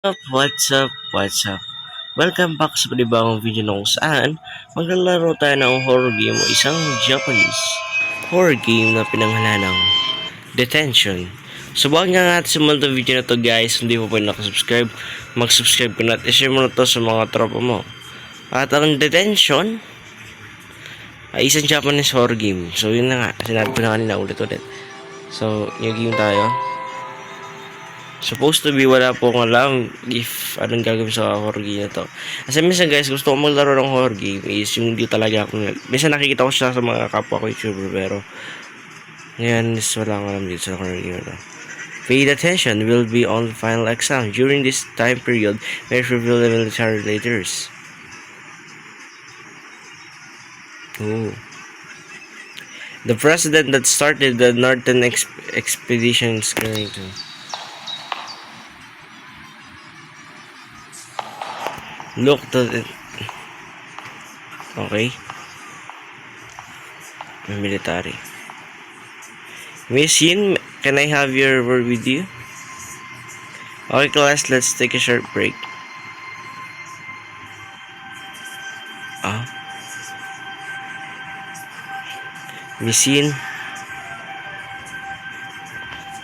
up, what's up, what's up? Welcome back sa panibagong video na saan maglalaro tayo ng horror game o isang Japanese horror game na pinanghalan ng Detention. Subukan nga natin simulan itong video na to guys. Hindi mo pa nakasubscribe, mag-subscribe ka na at i-share mo na to sa mga tropa mo. At ang Detention ay isang Japanese horror game. So yun na nga, sinabi ko na kanina ulit-ulit. So, yung game tayo. Supposed to be wala po akong alam if anong gagawin sa horror game na to. Kasi minsan guys, gusto ko maglaro ng horror game is yung hindi talaga ako. Minsan nakikita ko siya sa mga kapwa ko YouTuber pero ngayon is wala akong alam dito sa horror game na to. Paid attention will be on final exam. During this time period, may reveal the military leaders. Ooh. The president that started the Northern Ex- Expedition is going to... Look to the... Okay. Military. Yin, can I have your word with you? Okay, class, let's take a short break. Ah. Yin,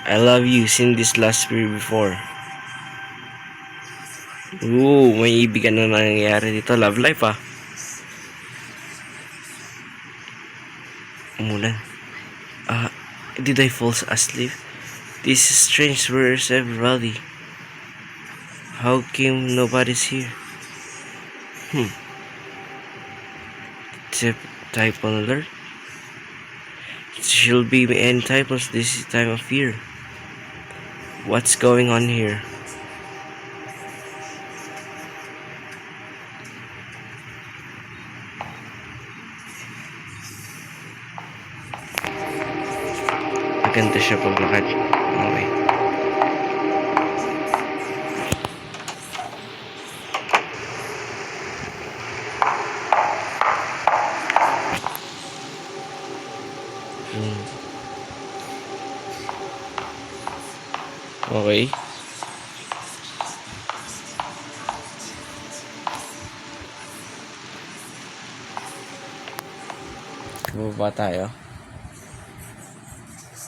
I love you seen this last year before. Ooh, may ibigan na nangyayari dito. Love life ah. Umulan. Ah, did I fall asleep? This is strange. Where's everybody? How came nobody's here? Hmm. Tip typhoon alert? It should be any typhoons this time of year. What's going on here? Maganda siya paglakad. Okay. Hmm. Okay. Baba tayo.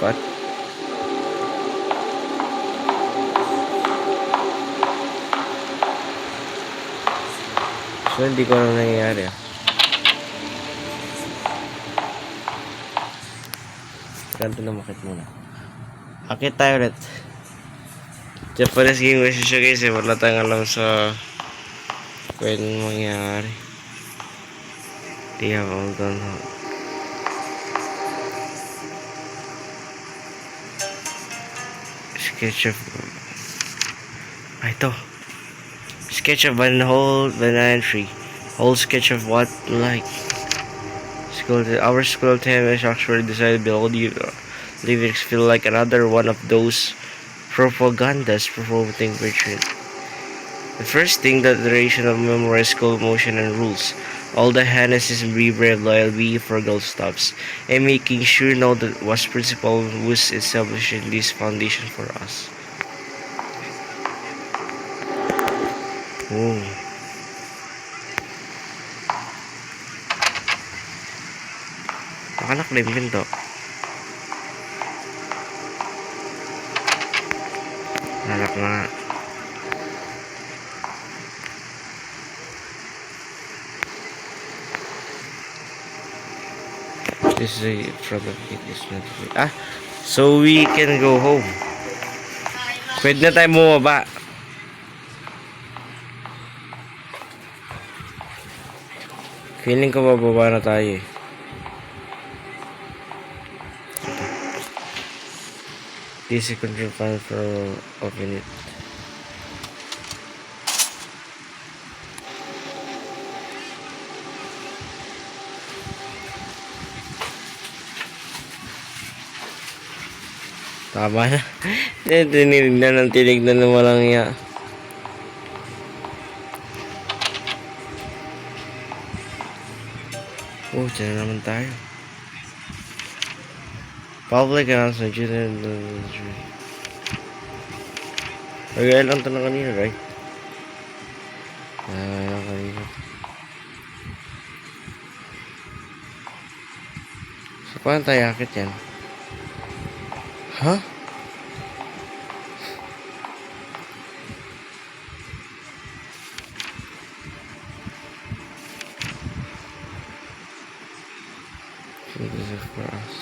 What? So, hindi ko alam nangyayari. Ganto na makit muna. Akit tayo ulit. Japanese game kasi siya guys eh. Wala tayong alam sa pwedeng mangyari. Di ako doon. Sketch of... Ito. Sketch of an whole banana tree. Whole sketch of what like. School, our school team is actually decided below the lyrics feel like another one of those propagandas promoting retreat. The first thing that the duration of memorize school motion and rules. All the harness is be brave, loyal, be for girl stops, and making sure know that was principle was establishing this foundation for us. Oh. Nakalak na yung pinto. Is front of it is not Ah, so we can go home. Pwede na tayo bumaba. Feeling ko bababa na tayo eh. DC control panel for open it. Tama na. Tinignan ng tinignan ng walang iya. Oh, dyan na naman tayo. Public announcement. Nagaya lang ito na kanina, right? Ah, lang kanina. So, paano tayo akit yan? Huh? So, this is for us.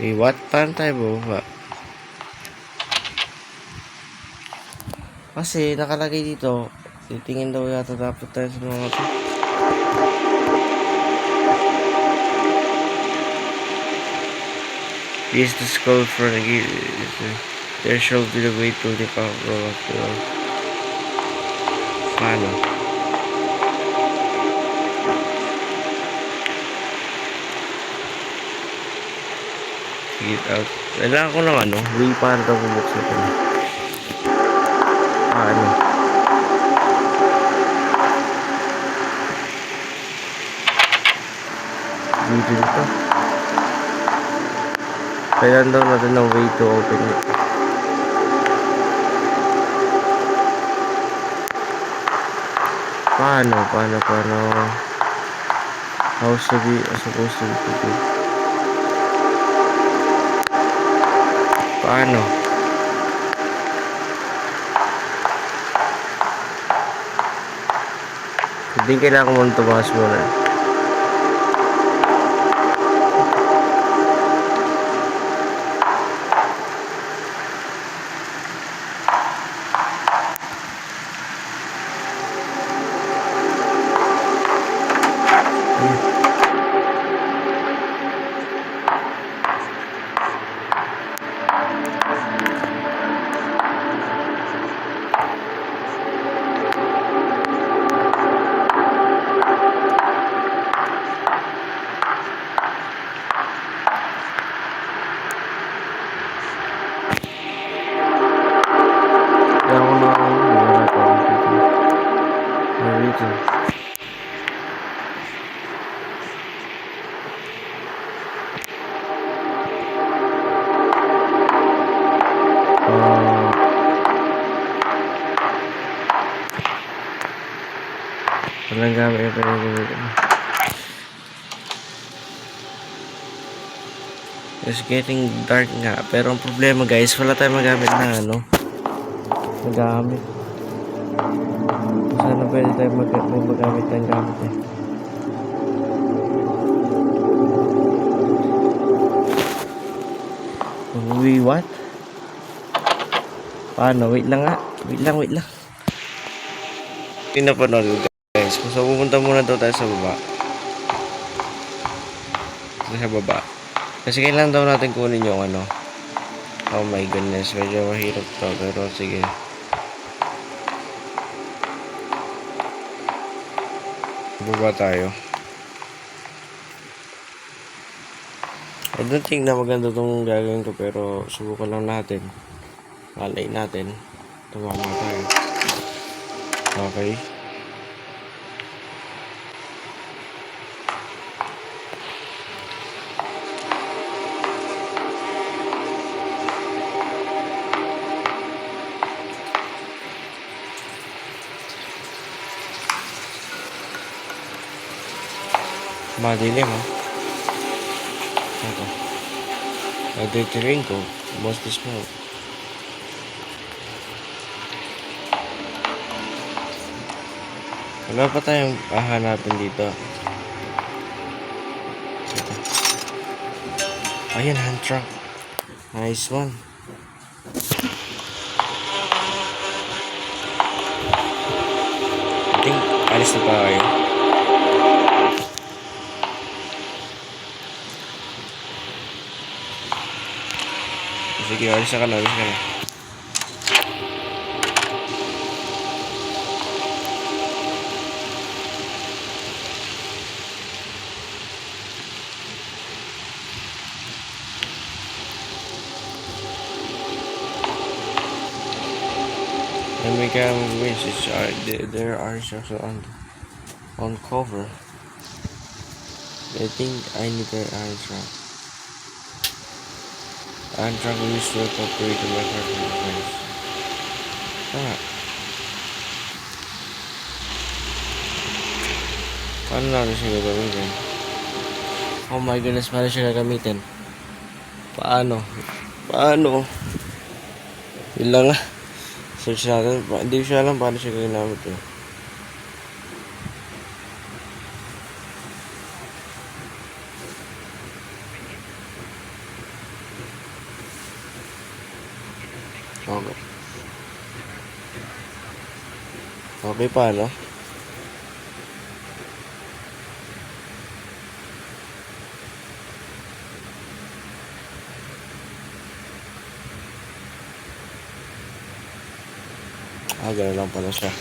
Wait, what? Paano tayo bubaba? Kasi nakalagay dito, titingin daw yata dapat tayo sa mga Use the skull for the. There shall be the way to the power of the. Paano? Get out. Kailangan ko ng ano, way para daw bubuksan ko. Ah, Kailan daw natin ng way to open it. Paano? Paano? Paano? How's to be supposed to be to do? Paano? Hindi kailangan ko muna tumakas muna. Getting dark nga. Pero ang problema guys, wala tayong magamit na ano. Magamit. Sana pwede tayo mag magamit ng gamit eh. Uy, what? Paano? Wait lang nga. Wait lang, wait lang. Pinapanood ko guys. So pupunta muna daw tayo sa baba. Sa baba. Kasi kailangan daw natin kunin yung ano. Oh my goodness, medyo mahirap to. Pero sige. Baba tayo. I don't think na maganda itong gagawin ko pero subukan lang natin. Malay natin. Tumama tayo. Okay. Madilim ha. Ito. Nagtitiring ko. Most smoke. Wala pa tayong hahanapin dito. Ito. Ayan, hand truck. Nice one. I think, alis na pa kayo. Sige, alis na ka na, alis na. And we can wish it's are there are shots on on cover. I think I need their eyes right. Eye drop is to cooperate with partner device. Tama. Paano natin siya gagamitin? Oh my goodness, paano siya gagamitin? Paano? Paano? Yun lang ah. Search natin. Hindi ko siya alam paano siya ginamit Okay, paano? Ah, gano'n lang pala siya.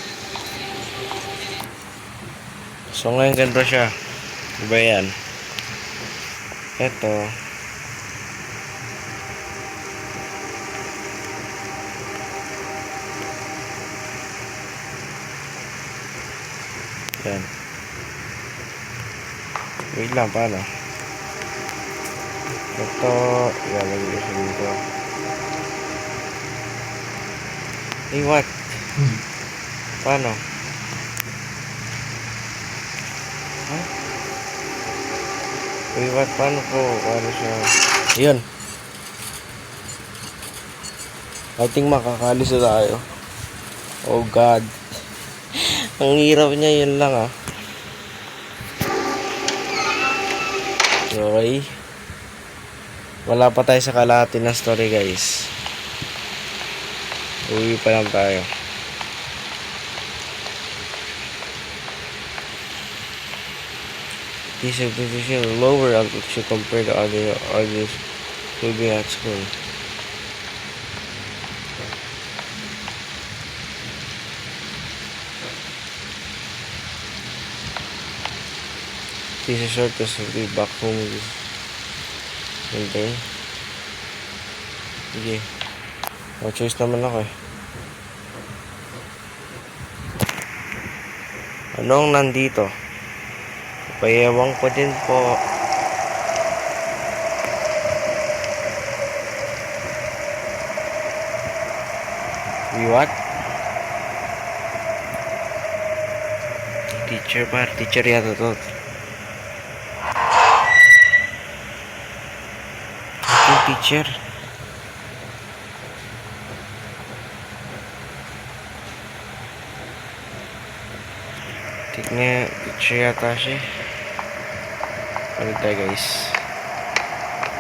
So, ngayon ganito siya. Diba yan? Ito. Yan. Wait lang, paano? Ito, ilalagay ko siya dito. Hey, what? Paano? Ha? Wait, what? Paano ko? Paano siya? Yun. I think makakalis na tayo. Oh God. Ang hirap niya, yun lang ah. Okay. Wala pa tayo sa kalahati ng story guys. Uwi pa lang tayo. This is position lower altitude compared to other others moving at school. This is shortest of the back home is maintain. Sige. No choice naman ako eh. Anong nandito? Payawang ko din po. We what? Teacher par, teacher yata to. Teacher. Tignan, teacher yata siya. Ano tayo guys?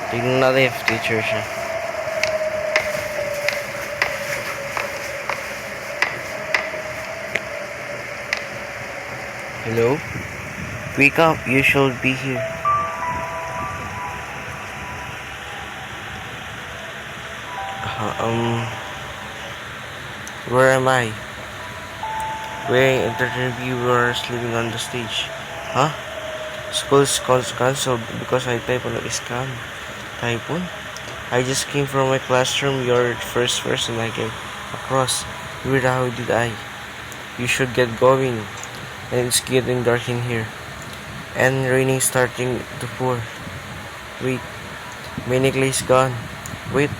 Tignan natin if teacher siya. Hello? Wake up, you should be here. Um, where am I? Wearing interview viewers sleeping on the stage. Huh? School's cancelled because I type on a scam. Typhoon? I just came from my classroom. You're the first person I came across. Weird, how did I? You should get going. And it's getting dark in here. And raining starting to pour. Wait, my necklace gone. Wait,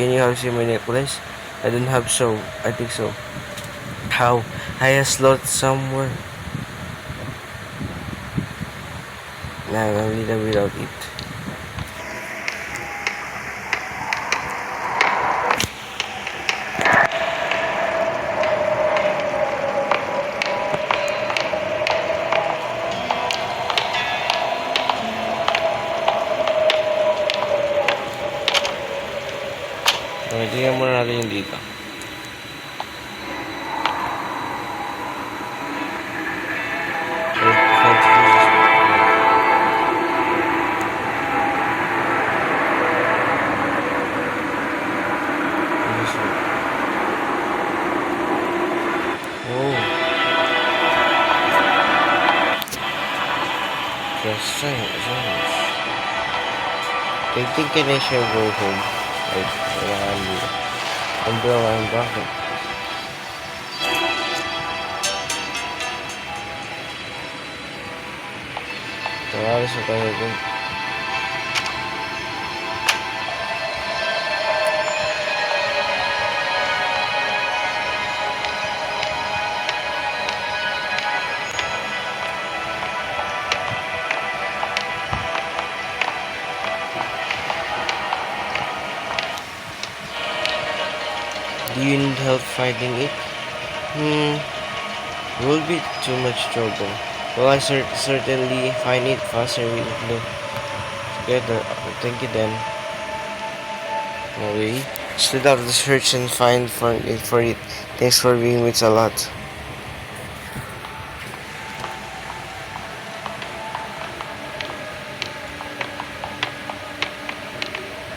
can you have seen my necklace? I don't have so. I think so. How? I has lost somewhere. Nah, I'm a little without it. can I go home? Wait, ayan. Umbrella and bucket. Tawari sa tayo doon. Help fighting it? Hmm. Will be too much trouble. Well, I cer- certainly find it faster with the together. Thank you then. Okay. Slid out the search and find for it for it. Thanks for being with a lot.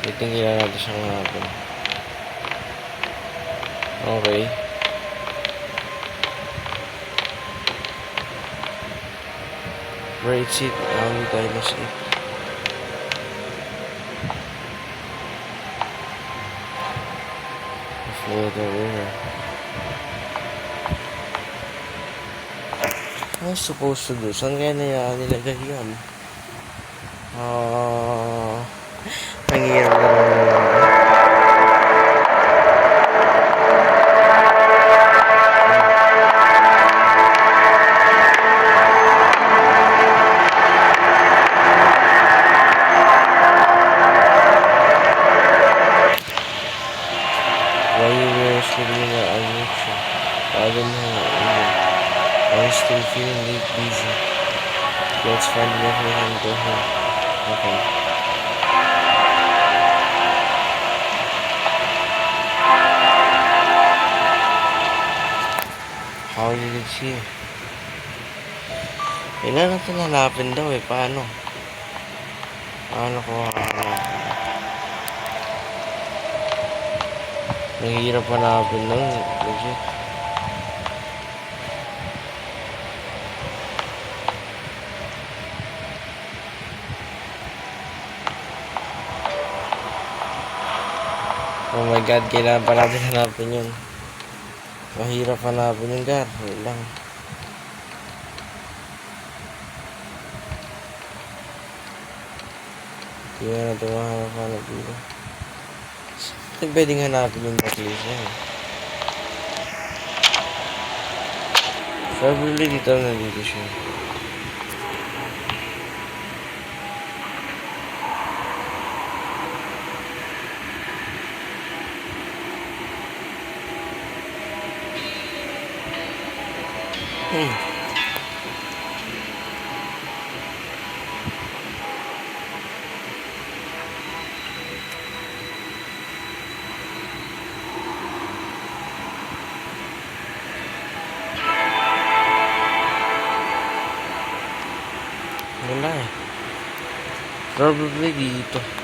Titingnan natin siyang hanapin. Okay. How did I lose it? Follow the am I supposed to do? Saan kaya nila nilagay yan? Ah... Panghirap na home. Okay. How did it see? Kailangan natin hanapin daw eh. Paano? Paano ko hahanapin? Nahihirap hanapin nun. Legit. Oh my god, kailangan pa natin hanapin yun. Mahirap hanapin yun, Gar. Wait lang. Hindi na natin mahanap-hanap dito. Saan pwedeng hanapin yung backlist niya? eh? Probably dito na dito siya. Hmm. Wala eh. Probably dito.